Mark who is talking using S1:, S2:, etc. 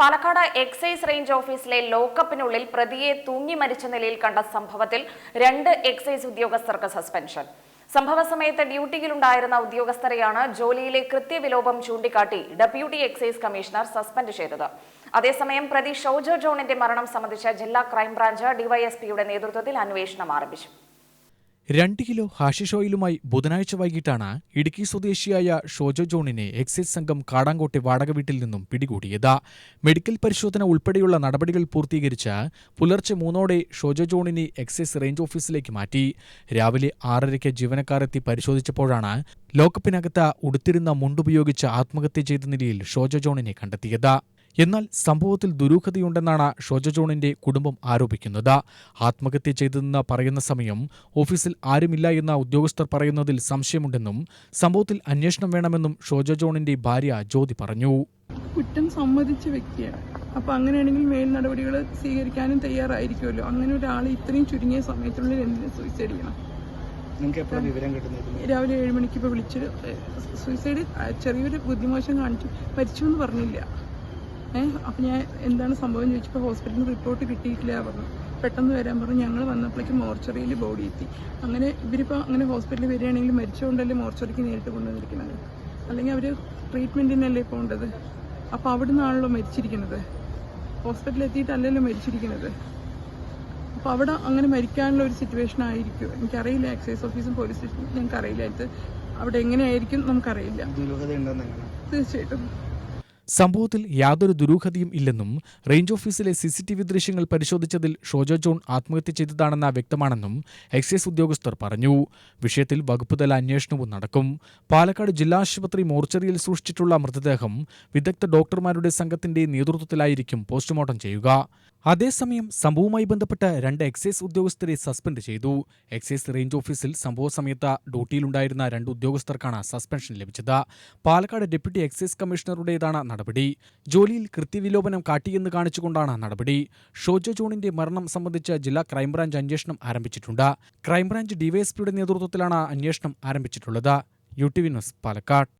S1: Palakkad excise range ഓഫീസിലെ ലോക്കപ്പിനുള്ളിൽ പ്രതിയെ തൂങ്ങി മരിച്ച നിലയിൽ കണ്ട സംഭവത്തിൽ രണ്ട് എക്സൈസ് ഉദ്യോഗസ്ഥർക്ക് സസ്പെൻഷൻ. സംഭവ സമയത്ത് ഡ്യൂട്ടിയിലുണ്ടായിരുന്ന ഉദ്യോഗസ്ഥരെയാണ് ജോലിയിലെ കൃത്യവിലോപം ചൂണ്ടിക്കാട്ടി ഡെപ്യൂട്ടി എക്സൈസ് കമ്മീഷണർ സസ്പെൻഡ് ചെയ്തത്. അതേസമയം പ്രതി ഷോജോ ജോണിന്റെ മരണം സംബന്ധിച്ച ജില്ലാ ക്രൈംബ്രാഞ്ച് ഡിവൈഎസ്പിയുടെ നേതൃത്വത്തിൽ അന്വേഷണം ആരംഭിച്ചു.
S2: രണ്ട് കിലോ ഹാഷിഷ് ഓയിലുമായി ബുധനാഴ്ച വൈകിട്ടാണ് ഇടുക്കി സ്വദേശിയായ ഷോജോ ജോണിനെ എക്സൈസ് സംഘം കാടാങ്കോട്ടെ വാടക വീട്ടിൽ നിന്നും പിടികൂടിയത്. മെഡിക്കൽ പരിശോധന ഉൾപ്പെടെയുള്ള നടപടികൾ പൂർത്തീകരിച്ച് പുലർച്ചെ മൂന്നോടെ ഷോജോ ജോണിനെ എക്സൈസ് റേഞ്ച് ഓഫീസിലേക്ക് മാറ്റി. രാവിലെ ആറരയ്ക്ക് ജീവനക്കാരെത്തി പരിശോധിച്ചപ്പോഴാണ് ലോക്കപ്പിനകത്ത് ഉടുത്തിരുന്ന മുണ്ടുപയോഗിച്ച് ആത്മഹത്യ ചെയ്ത നിലയിൽ ഷോജോ ജോണിനെ കണ്ടെത്തിയത്. എന്നാൽ സംഭവത്തിൽ ദുരൂഹതയുണ്ടെന്നാണ് ഷോജ ജോണിന്റെ കുടുംബം ആരോപിക്കുന്നത്. ആത്മഹത്യ ചെയ്തതെന്ന് പറയുന്ന സമയം ഓഫീസിൽ ആരുമില്ല എന്ന ഉദ്യോഗസ്ഥർ പറയുന്നതിൽ സംശയമുണ്ടെന്നും സംഭവത്തിൽ അന്വേഷണം വേണമെന്നും ഷോജ ജോണിന്റെ ഭാര്യ ജ്യോതി പറഞ്ഞു.
S3: കുറ്റം സമ്മതിച്ച വ്യക്തിയാണ്. അപ്പൊ അങ്ങനെയാണെങ്കിൽ മേൽ നടപടികൾ സ്വീകരിക്കാനും തയ്യാറായിരിക്കുമല്ലോ. അങ്ങനെ ഒരാൾ ഇത്രയും ചുരുങ്ങിയ സമയത്തിനുള്ളിൽ എന്തിനു സൂയിസൈഡ് ചെയ്യണം?
S4: നിങ്ങൾക്ക് എപ്പോഴും വിവരം കിട്ടുന്നത്?
S3: രാവിലെ ഏഴ് മണിക്ക് ഇപ്പൊ വിളിച്ച് സൂയിസൈഡ് ചെറിയൊരു ബുദ്ധിമോശം കാണിച്ചു. മരിച്ചു എന്ന് പറഞ്ഞില്ല. അപ്പം ഞാൻ എന്താണ് സംഭവം ചോദിച്ചപ്പോൾ ഹോസ്പിറ്റലിൽ റിപ്പോർട്ട് കിട്ടിയിട്ടില്ല പറഞ്ഞു. പെട്ടെന്ന് വരാൻ പറഞ്ഞു ഞങ്ങൾ വന്നപ്പോഴേക്കും മോർച്ചറിയിൽ ബോഡി എത്തി. അങ്ങനെ ഇവരിപ്പോൾ അങ്ങനെ ഹോസ്പിറ്റലിൽ വരികയാണെങ്കിൽ മരിച്ചുകൊണ്ടല്ലേ മോർച്ചറിക്ക് നേരിട്ട് കൊണ്ടുവന്നിരിക്കുന്നത്? അല്ലെങ്കിൽ അവർ ട്രീറ്റ്മെന്റിനല്ലേ പോകേണ്ടത് അപ്പോൾ അവിടെ നിന്നാണല്ലോ മരിച്ചിരിക്കുന്നത്? ഹോസ്പിറ്റലിൽ എത്തിയിട്ടല്ലല്ലോ മരിച്ചിരിക്കുന്നത്? അപ്പോൾ അവിടെ അങ്ങനെ മരിക്കാനുള്ള ഒരു സിറ്റുവേഷൻ ആയിരിക്കും എനിക്കറിയില്ല എക്സൈസ് ഓഫീസും പോലീസ് സ്റ്റേഷനും ഞങ്ങൾക്ക് അറിയില്ല അടുത്ത് അവിടെ എങ്ങനെയായിരിക്കും നമുക്കറിയില്ല. തീർച്ചയായിട്ടും.
S2: സംഭവത്തിൽ യാതൊരു ദുരൂഹതയും ഇല്ലെന്നും റേഞ്ച് ഓഫീസിലെ സിസിടിവി ദൃശ്യങ്ങൾ പരിശോധിച്ചതിൽ ഷോജോ ജോൺ ആത്മഹത്യ ചെയ്തതാണെന്ന വ്യക്തമാണെന്നും എക്സൈസ് ഉദ്യോഗസ്ഥർ പറഞ്ഞു. വിഷയത്തിൽ വകുപ്പുതല അന്വേഷണവും നടക്കും. പാലക്കാട് ജില്ലാ ആശുപത്രി മോർച്ചറിയിൽ സൂക്ഷിച്ചിട്ടുള്ള മൃതദേഹം വിദഗ്ധ ഡോക്ടർമാരുടെ സംഘത്തിന്റെ നേതൃത്വത്തിലായിരിക്കും പോസ്റ്റ്മോർട്ടം ചെയ്യുക. അതേസമയം സംഭവവുമായി ബന്ധപ്പെട്ട് രണ്ട് എക്സൈസ് ഉദ്യോഗസ്ഥരെ സസ്പെൻഡ് ചെയ്തു. എക്സൈസ് റേഞ്ച് ഓഫീസിൽ സംഭവ സമയത്ത് ഡ്യൂട്ടിയിലുണ്ടായിരുന്ന രണ്ട് ഉദ്യോഗസ്ഥർക്കാണ് സസ്പെൻഷൻ ലഭിച്ചത്. പാലക്കാട് ഡെപ്യൂട്ടി എക്സൈസ് കമ്മീഷണറുടേതാണ് നടപടി. ജോലിയിൽ കൃത്യവിലോപനം കാട്ടിയെന്ന് കാണിച്ചുകൊണ്ടാണ് നടപടി. ഷോജോ ജോണിന്റെ മരണം സംബന്ധിച്ച് ജില്ലാ ക്രൈംബ്രാഞ്ച് അന്വേഷണം ആരംഭിച്ചിട്ടുണ്ട്. ക്രൈംബ്രാഞ്ച് ഡിവൈഎസ്പിയുടെ നേതൃത്വത്തിലാണ് അന്വേഷണം ആരംഭിച്ചിട്ടുള്ളത്. U T V news Palakkad.